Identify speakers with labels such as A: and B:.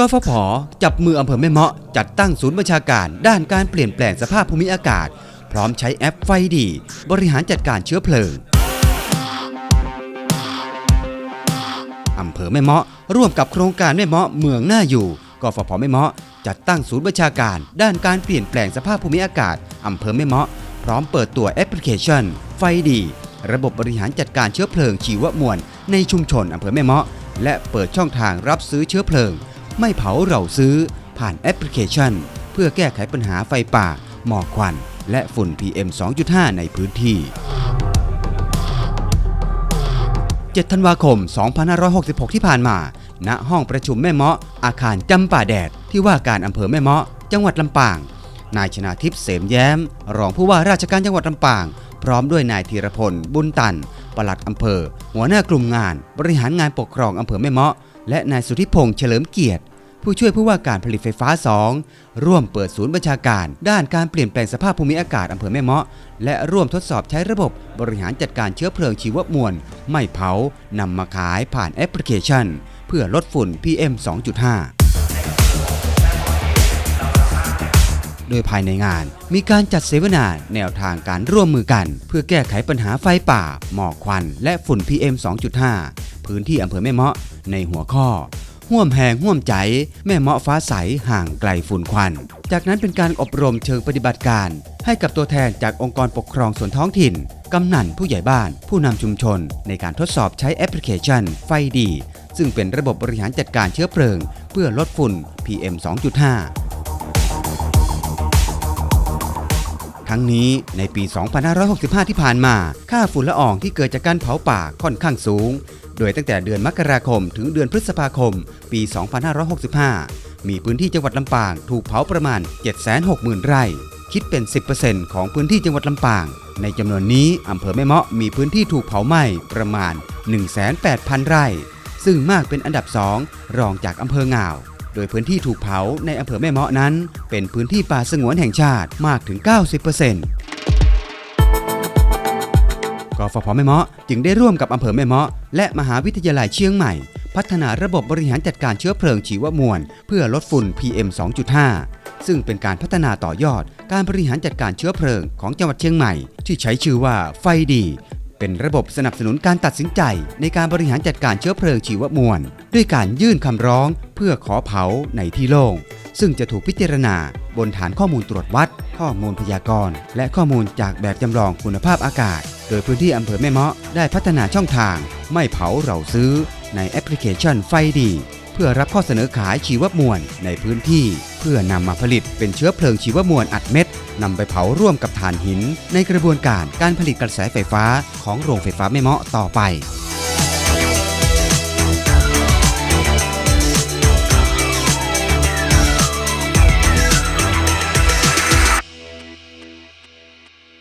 A: กฟผ จับมืออำเภอแม่เมาะจัดตั้งศูนย์ประชาการด้านการเปลี่ยนแปลงสภาพภูมิอากาศ พร้อมใช้แอปไฟดี บริหารจัดการเชื้อเพลิงอำเภอแม่เมาะร่วมกับโครงการแม่เมาะเมืองหน้าอยู่กฟผแม่เมาะจัดตั้งศูนย์ประชาการด้านการเปลี่ยนแปลงสภาพภูมิอากาศอำเภอแม่เมาะพร้อมเปิดตัวแอปพลิเคชัน ไฟดี ระบบบริหารจัดการเชื้อเพลิงชีวมวลในชุมชนอำเภอแม่เมาะและเปิดช่องทางรับซื้อเชื้อเพลิง ไม่เผาเราซื้อ ผ่านแอปพลิเคชัน เพื่อแก้ไขปัญหาไฟป่า หมอกควัน และฝุ่น PM 2.5 ในพื้นที่ 7 ธันวาคม 2566 ที่ผ่านมา ณ ห้องประชุมแม่เมาะ อาคารจำป่าแดด ที่ว่าการอำเภอแม่เมาะ จังหวัดลำปาง นายชนาทิพย์เสมแย้ม รองผู้ว่าราชการจังหวัดลำปาง พร้อมด้วยนายธีรพล บุญตันปลัดอำเภอ หัวหน้ากลุ่มงาน บริหารงานปกครองอำเภอแม่เมาะ และนายสุทธิพงษ์เฉลิมเกียรติ ผู้ช่วยผู้ว่าการผลิตไฟฟ้า 2 ร่วมเปิดศูนย์บัญชาการ ด้านการเปลี่ยนแปลงสภาพภูมิอากาศอำเภอแม่เมาะ และร่วมทดสอบใช้ระบบบริหารจัดการเชื้อเพลิงชีวมวล ไม่เผานำมาขายผ่านแอปพลิเคชัน เพื่อลดฝุ่น PM 2.5โดยภายในงานมีการจัดเสวนาแนวทางการร่วมมือกัน เพื่อแก้ไขปัญหาไฟป่า หมอกควัน และฝุ่น PM 2.5 พื้นที่อำเภอแม่เมาะ ในหัวข้อ ห่วมแหงห่วมใจ แม่เมาะฟ้าใสห่างไกลฝุ่นควัน จากนั้นเป็นการอบรมเชิงปฏิบัติการ ให้กับตัวแทนจากองค์กรปกครองส่วนท้องถิ่น กำนันผู้ใหญ่บ้าน ผู้นำชุมชน ในการทดสอบใช้แอปพลิเคชัน ไฟดี ซึ่งเป็นระบบบริหารจัดการเชื้อเพลิง เพื่อลดฝุ่น PM 2.5ทั้งนี้ในปี 2565 ที่ผ่านมา ค่าฝุ่นละอองที่เกิดจากการเผาป่าค่อนข้างสูง โดยตั้งแต่เดือนมกราคม ถึงเดือนพฤษภาคม ปี 2565 มีพื้นที่จังหวัดลำปางถูกเผาประมาณ 760,000 ไร่ คิดเป็น 10%ของพื้นที่จังหวัดลำปาง ในจำนวนนี้อำเภอแม่เมาะมีพื้นที่ถูกเผาไหม้ประมาณ108,000 ไร่ ซึ่งมากเป็นอันดับ 2 รองจากอำเภองาว โดยพื้นที่ถูกเผาในอำเภอแม่เมาะนั้น เป็นพื้นที่ป่าสงวนแห่งชาติมากถึง 90% กฟผแม่เมาะจึงได้ร่วมกับอำเภอแม่เมาะและมหาวิทยาลัยเชียงใหม่ พัฒนาระบบบริหารจัดการเชื้อเพลิงชีวมวล เพื่อลดฝุ่น PM 2.5 ซึ่งเป็นการพัฒนาต่อยอดการบริหารจัดการเชื้อเพลิงของจังหวัดเชียงใหม่ ที่ใช้ชื่อว่าไฟดี เป็นระบบสนับสนุนการตัดสินใจ ในการบริหารจัดการเชื้อเพลิงชีวมวล ด้วยการยื่นคำร้อง เพื่อขอเผาในที่โล่งซึ่งจะถูกพิจารณาบนฐานข้อมูลตรวจวัด ข้อมูลพยากรณ์ และข้อมูลจากแบบจำลองคุณภาพอากาศ โดยพื้นที่อำเภอแม่เมาะได้พัฒนาช่องทาง ไม่เผาเราซื้อในแอปพลิเคชันไฟดี เพื่อรับข้อเสนอขายชีวมวลในพื้นที่ เพื่อนำมาผลิตเป็นเชื้อเพลิงชีวมวลอัดเม็ดนำไปเผาร่วมกับถ่านหิน ในกระบวนการการผลิตกระแสไฟฟ้าของโรงไฟฟ้าแม่เมาะต่อไป